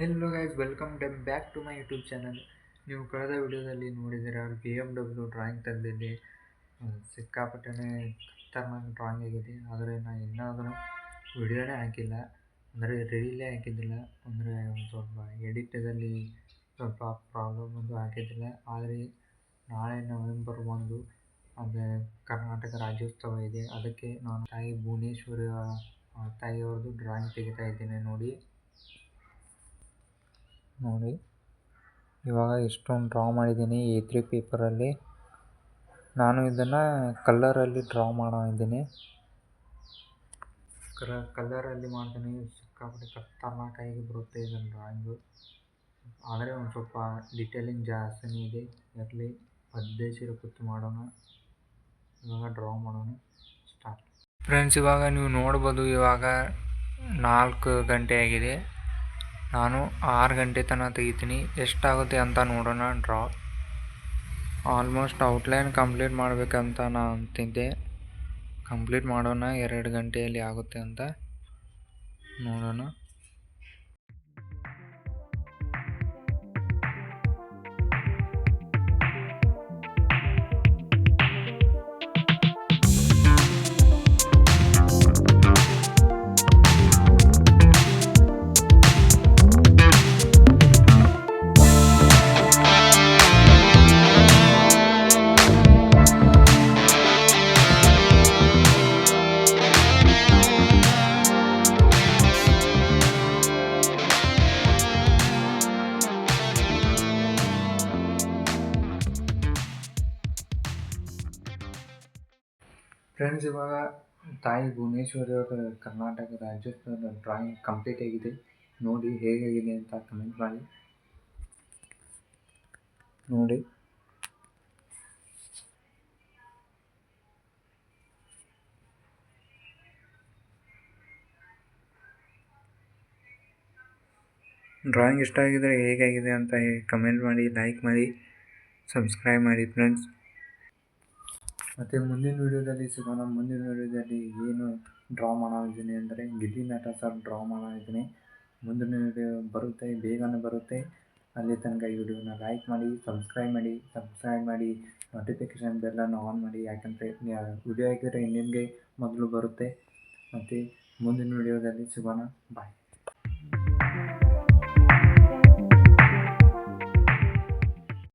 Hello guys welcome ಡಮ್ back to my YouTube channel ನೀವು ಕಳೆದ ವಿಡಿಯೋದಲ್ಲಿ ನೋಡಿದ್ದೀರ ಬಿ ಎಂ ಡಬ್ಲ್ಯೂ ಡ್ರಾಯಿಂಗ್ ತಂದಿದ್ದೆ. ಸಿಕ್ಕಾಪಟ್ಟೆ ಖತರ್ನಾಕ್ ಡ್ರಾಯಿಂಗ್ ಆಗಿದೆ. ಆದರೆ ನಾನು ಇನ್ನಾದರೂ ವಿಡಿಯೋನೇ ಹಾಕಿಲ್ಲ. ಅಂದರೆ ರೀಲೇ ಹಾಕಿದ್ದಿಲ್ಲ. ಅಂದರೆ ಒಂದು ಸ್ವಲ್ಪ ಎಡಿಟದಲ್ಲಿ ಸ್ವಲ್ಪ ಪ್ರಾಬ್ಲಮ್ ಒಂದು ಹಾಕಿದ್ದಿಲ್ಲ. ಆದರೆ ನಾಳೆ ನವೆಂಬರ್ ಒಂದು, ಅಂದರೆ ಕರ್ನಾಟಕ ರಾಜ್ಯೋತ್ಸವ ಇದೆ. ಅದಕ್ಕೆ ನಾನು ತಾಯಿ ಭುವನೇಶ್ವರಿ ತಾಯಿಯವ್ರದ್ದು ಡ್ರಾಯಿಂಗ್ ತೆಗಿತಾ ಇದ್ದೇನೆ ನೋಡಿ. ನೋಡಿ. ಇವಾಗ ಇಷ್ಟೊಂದು ಡ್ರಾ ಮಾಡಿದ್ದೀನಿ ಎ ತ್ರೀ ಪೇಪರಲ್ಲಿ ನಾನು ಇದನ್ನು ಕಲ್ಲರಲ್ಲಿ ಡ್ರಾ ಮಾಡೋ ಇದ್ದೀನಿ. ಕರ ಕಲ್ಲರಲ್ಲಿ ಮಾಡ್ತೀನಿ. ಸಿಕ್ಕಾಪಟ್ಟೆ ಖತರ್ನಾಕಾಗಿ ಬರುತ್ತೆ ಇದನ್ನು ಡ್ರಾಯಿಂಗು ಆದರೆ ಒಂದು ಸ್ವಲ್ಪ ಡಿಟೇಲಿಂಗ್ ಜಾಸ್ತಿನೇ ಇದೆ. ಇರಲಿ ಪದ್ಧತಿರು ಕೂತು ಮಾಡೋಣ. ಇವಾಗ ಡ್ರಾ ಮಾಡೋಣ. ಸ್ಟಾರ್ಟ್ ಫ್ರೆಂಡ್ಸ್ ಇವಾಗ ನೀವು ನೋಡ್ಬೋದು ಇವಾಗ ನಾಲ್ಕು ಗಂಟೆ ಆಗಿದೆ. ನಾನು ಆರು ಗಂಟೆ ತನಕ ತೆಗಿತೀನಿ. ಎಷ್ಟಾಗುತ್ತೆ ಅಂತ ನೋಡೋಣ, ಡ್ರಾ. ಆಲ್ಮೋಸ್ಟ್ ಔಟ್ಲೈನ್ ಕಂಪ್ಲೀಟ್ ಮಾಡಬೇಕಂತ ನಾನು ಅಂತಿದ್ದೆ. ಕಂಪ್ಲೀಟ್ ಮಾಡೋಣ, ಎರಡು ಗಂಟೆಯಲ್ಲಿ ಆಗುತ್ತೆ ಅಂತ ನೋಡೋಣ. ಫ್ರೆಂಡ್ಸ್, ಇವಾಗ ತಾಯಿ ಭುವನೇಶ್ವರಿ ಅವರ ಕರ್ನಾಟಕ ರಾಜ್ಯೋತ್ಸವದ ಡ್ರಾಯಿಂಗ್ ಕಂಪ್ಲೀಟ್ ಆಗಿದೆ. ನೋಡಿ ಹೇಗಾಗಿದೆ ಅಂತ ಕಮೆಂಟ್ ಮಾಡಿ. ನೋಡಿ. ಡ್ರಾಯಿಂಗ್ ಇಷ್ಟ ಆಗಿದರೆ ಹೇಗಾಗಿದೆ ಅಂತ ಕಮೆಂಟ್ ಮಾಡಿ ಲೈಕ್ ಮಾಡಿ ಸಬ್ಸ್ಕ್ರೈಬ್ ಮಾಡಿ ಫ್ರೆಂಡ್ಸ್ ಮತ್ತು ಮುಂದಿನ ವೀಡಿಯೋದಲ್ಲಿ ಸಿಗೋಣ. ಮುಂದಿನ ವೀಡಿಯೋದಲ್ಲಿ ಏನು ಡ್ರಾ ಮಾಡೋದಿದ್ದೀನಿ ಅಂದರೆ ಗಿಲ್ಲಿ ನಟ ಸರ್ ಡ್ರಾ ಮಾಡೋದಿದ್ದೀನಿ ಮುಂದಿನ ವೀಡಿಯೋ ಬರುತ್ತೆ, ಬೇಗನೆ ಬರುತ್ತೆ. ಅಲ್ಲಿ ತನಕ ಈ ವಿಡಿಯೋನ ಲೈಕ್ ಮಾಡಿ ಸಬ್ಸ್ಕ್ರೈಬ್ ಮಾಡಿ ಸಬ್ಸ್ಕ್ರೈಬ್ ಮಾಡಿ ನೋಟಿಫಿಕೇಷನ್ ಬೆಲ್ಲನ್ನು ಆನ್ ಮಾಡಿ. ಯಾಕಂದರೆ ವಿಡಿಯೋ ಹಾಕಿದರೆ ನಿಮಗೆ ಮೊದಲು ಬರುತ್ತೆ. ಮತ್ತು ಮುಂದಿನ ವೀಡಿಯೋದಲ್ಲಿ ಸಿಗೋಣ. ಬಾಯ್